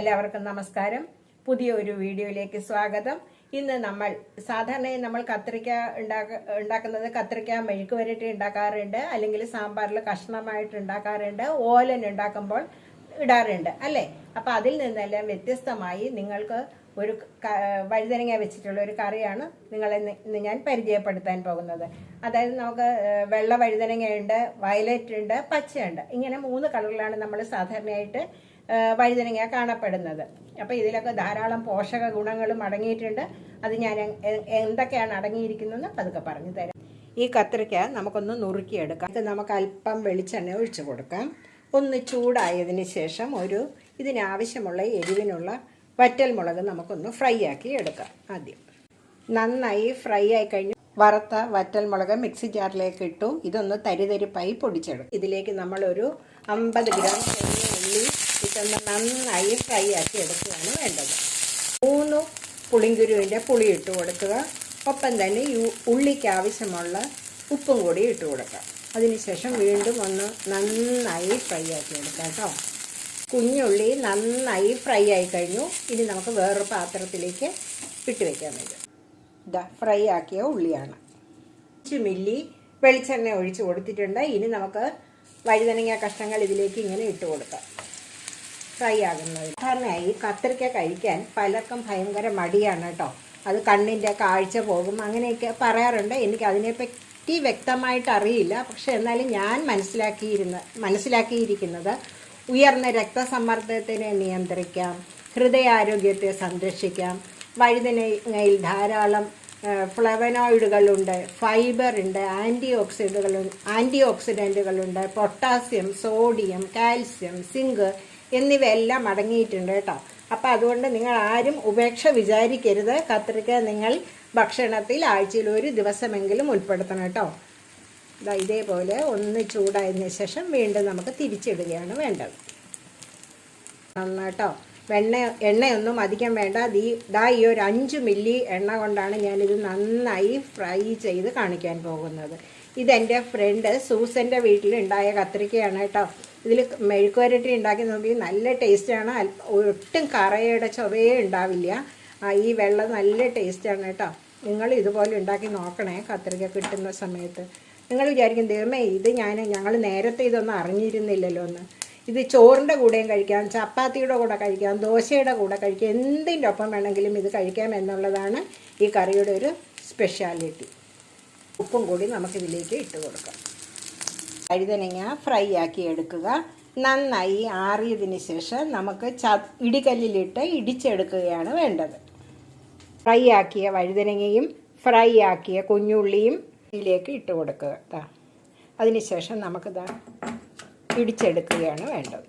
എല്ലാവർക്കും നമസ്കാരം. പുതിയ ഒരു വീഡിയോയിലേക്ക് സ്വാഗതം. ഇന്ന് നമ്മൾ സാധാരണയായി നമ്മൾ കത്രിക്ക ഉണ്ടാക്ക ഉണ്ടാക്കുന്നത് കത്രിക്ക മെഴുക്ക് വരട്ടി ഉണ്ടാക്കാറുണ്ട് അല്ലെങ്കിൽ സാമ്പാറിൽ കഷ്ണമായിട്ട് ഉണ്ടാക്കാറുണ്ട് ഓലൻ ഉണ്ടാക്കുമ്പോൾ ഇടാറുണ്ട് അല്ലേ? അപ്പം അതിൽ നിന്നെല്ലാം വ്യത്യസ്തമായി നിങ്ങൾക്ക് ഒരു വഴുതനങ്ങ വെച്ചിട്ടുള്ള ഒരു കറിയാണ് നിങ്ങളെ ഇന്ന് ഞാൻ പരിചയപ്പെടുത്താൻ പോകുന്നത്. അതായത് നമുക്ക് വെള്ള വഴുതനങ്ങയുണ്ട് വയലറ്റ് ഉണ്ട് പച്ചയുണ്ട്. ഇങ്ങനെ മൂന്ന് കളറിലാണ് നമ്മൾ സാധാരണയായിട്ട് വഴുതനങ്ങ കാണപ്പെടുന്നത്. അപ്പോൾ ഇതിലൊക്കെ ധാരാളം പോഷക ഗുണങ്ങളും അടങ്ങിയിട്ടുണ്ട്. അത് ഞാൻ എന്തൊക്കെയാണ് അടങ്ങിയിരിക്കുന്നതെന്ന് പതുക്കെ പറഞ്ഞു തരാം. ഈ കത്രിക്ക നമുക്കൊന്ന് നുറുക്കിയെടുക്കാം. ഇത് നമുക്ക് അല്പം വെളിച്ചെണ്ണ ഒഴിച്ചു കൊടുക്കാം. ഒന്ന് ചൂടായതിന് ശേഷം ഒരു ഇതിനാവശ്യമുള്ള എരിവിനുള്ള വറ്റൽ മുളക് നമുക്കൊന്ന് ഫ്രൈ ആക്കി എടുക്കാം ആദ്യം. നന്നായി ഫ്രൈ ആയി കഴിഞ്ഞു വറുത്ത വറ്റൽ മുളക് മിക്സി ജാറിലേക്ക് ഇട്ടു. ഇതൊന്ന് തരിതരിപ്പായി പൊടിച്ചെടുക്കും. ഇതിലേക്ക് നമ്മളൊരു അമ്പത് ഗ്രാം ചെറിയ ഇട്ടൊന്ന് നന്നായി ഫ്രൈ ആക്കി എടുക്കുകയാണ് വേണ്ടത്. മൂന്ന് പുളിങ്കുരുവിന്റെ പുളി ഇട്ട് കൊടുക്കുക. ഒപ്പം തന്നെ ഈ ഉള്ളിക്ക് ആവശ്യമുള്ള ഉപ്പും കൂടി ഇട്ട് കൊടുക്കുക. അതിനുശേഷം വീണ്ടും ഒന്ന് നന്നായി ഫ്രൈ ആക്കി എടുക്കാം കേട്ടോ. കുഞ്ഞുള്ളി നന്നായി ഫ്രൈ ആയി കഴിഞ്ഞു. ഇനി നമുക്ക് വേറൊരു പാത്രത്തിലേക്ക് ഇട്ട് വയ്ക്കാൻ പറ്റും ഇതാ ഫ്രൈ ആക്കിയ ഉള്ളിയാണ്. അഞ്ച് മില്ലി വെളിച്ചെണ്ണ ഒഴിച്ച് കൊടുത്തിട്ടുണ്ട്. ഇനി നമുക്ക് വഴുതനങ്ങ കഷ്ണങ്ങൾ ഇതിലേക്ക് ഇങ്ങനെ ഇട്ട് കൊടുക്കാം. ഫ്രൈ ആകുന്നത്. സാധാരണയായി കത്തിരിക്ക കഴിക്കാൻ പലർക്കും ഭയങ്കര മടിയാണ് കേട്ടോ അത് കണ്ണിന്റെ കാഴ്ച പോകും. അങ്ങനെയൊക്കെ പറയാറുണ്ട്. എനിക്ക് അതിനെപ്പറ്റി വ്യക്തമായിട്ട് അറിയില്ല. പക്ഷെ എന്നാലും ഞാൻ മനസ്സിലാക്കിയിരുന്ന മനസ്സിലാക്കിയിരിക്കുന്നത് ഉയർന്ന രക്തസമ്മർദ്ദത്തിനെ നിയന്ത്രിക്കാം ഹൃദയാരോഗ്യത്തെ സംരക്ഷിക്കാം. വഴുതനങ്ങയിൽ ധാരാളം ഫ്ലവനോയിഡുകളുണ്ട് ഫൈബർ ഉണ്ട് anti ഓക്സിഡുകളുണ്ട് anti ഓക്സിഡന്റുകളുണ്ട് potassium sodium calcium zinc എന്നിവയെല്ലാം അടങ്ങിയിട്ടുണ്ട് കേട്ടോ. അപ്പോൾ അതുകൊണ്ട് നിങ്ങൾ ആരും ഉപേക്ഷ വിചാരിക്കരുത്. കത്രിക്ക നിങ്ങൾ ഭക്ഷണത്തിൽ ആഴ്ചയിൽ ഒരു ദിവസമെങ്കിലും ഉൾപ്പെടുത്തണം കേട്ടോ. ഇതാ ഇതേപോലെ ഒന്ന് ചൂടായതിനു ശേഷം വീണ്ടും നമുക്ക് തിരിച്ചിടുകയാണ് വേണ്ടത്. നന്നാട്ടോ വെണ്ണ എണ്ണയൊന്നും അധികം വേണ്ട. ദീ ദാ ഈ ഒരു അഞ്ച് മില്ലി എണ്ണ കൊണ്ടാണ് ഞാനിത് നന്നായി ഫ്രൈ ചെയ്ത് കാണിക്കാൻ പോകുന്നത്. ഇതെന്റെ ഫ്രണ്ട് സൂസന്റെ വീട്ടിലുണ്ടായ കത്രിക്കയാണ് കേട്ടോ. ഇതിൽ മെഴുക്കുവരട്ടി ഉണ്ടാക്കി നോക്കി. നല്ല ടേസ്റ്റാണ്. ഒട്ടും കറയുടെ ചൊവയേ ഉണ്ടാവില്ല. ഈ വെള്ളം നല്ല ടേസ്റ്റാണ് കേട്ടോ. നിങ്ങൾ ഇതുപോലെ ഉണ്ടാക്കി നോക്കണേ കത്രിക കിട്ടുന്ന സമയത്ത്. നിങ്ങൾ വിചാരിക്കും ദൈവമേ ഇത് ഞാൻ ഞങ്ങൾ നേരത്തെ ഇതൊന്നും അറിഞ്ഞിരുന്നില്ലല്ലോ എന്ന്. ഇത് ചോറിന്റെ കൂടെയും കഴിക്കാം ചപ്പാത്തിയുടെ കൂടെ കഴിക്കാം ദോശയുടെ കൂടെ കഴിക്കാം എന്തിന്റെ ഒപ്പം വേണമെങ്കിലും ഇത് കഴിക്കാം എന്നുള്ളതാണ് ഈ കറിയുടെ ഒരു സ്പെഷ്യാലിറ്റി ഉപ്പും കൂടി നമുക്ക് ഇതിലേക്ക് ഇട്ട് കൊടുക്കാം. വഴുതനങ്ങ ഫ്രൈ ആക്കി എടുക്കുക. നന്നായി ആറിയതിന് ശേഷം നമുക്ക് ച ഇടികല്ലിലിട്ട് ഇടിച്ചെടുക്കുകയാണ് വേണ്ടത്. ഫ്രൈ ആക്കിയ വഴുതനങ്ങയും ഫ്രൈ ആക്കിയ കുഞ്ഞുള്ളിയും ഇതിലേക്ക് ഇട്ട് കൊടുക്കുക. അതിനുശേഷം നമുക്കിതാ ഇടിച്ചെടുക്കുകയാണ് വേണ്ടത്.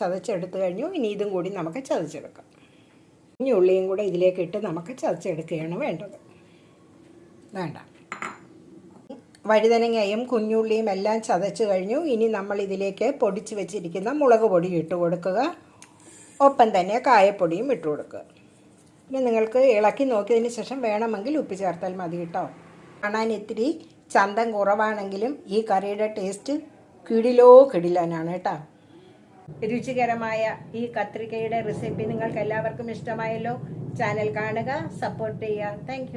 ചതച്ചെടുത്തു കഴിഞ്ഞു. ഇനി ഇതും കൂടി നമുക്ക് ചതച്ചെടുക്കാം. ഇനി ഉള്ളിയും കൂടെ ഇതിലേക്ക് ഇട്ട് നമുക്ക് ചതച്ചെടുക്കുകയാണ് വേണ്ടത്. വേണ്ട. വഴുതനങ്ങയും കുഞ്ഞുള്ളിയും എല്ലാം ചതച്ചു കഴിഞ്ഞു. ഇനി നമ്മൾ ഇതിലേക്ക് പൊടിച്ച് വെച്ചിരിക്കുന്ന മുളക് പൊടി ഇട്ട് കൊടുക്കുക. ഒപ്പം തന്നെ കായപ്പൊടിയും ഇട്ട് കൊടുക്കുക. പിന്നെ നിങ്ങൾക്ക് ഇളക്കി നോക്കിയതിന് ശേഷം വേണമെങ്കിൽ ഉപ്പ് ചേർത്താൽ മതി കേട്ടോ. കാണാൻ ഇത്തിരി ചന്തം കുറവാണെങ്കിലും ഈ കറിയുടെ ടേസ്റ്റ് കിടിലോ കിടിലാനാണ് കേട്ടോ. രുചികരമായ ഈ കത്രികയുടെ റെസിപ്പി നിങ്ങൾക്ക് എല്ലാവർക്കും ഇഷ്ടമായല്ലോ. ചാനൽ കാണുക സപ്പോർട്ട് ചെയ്യുക. താങ്ക്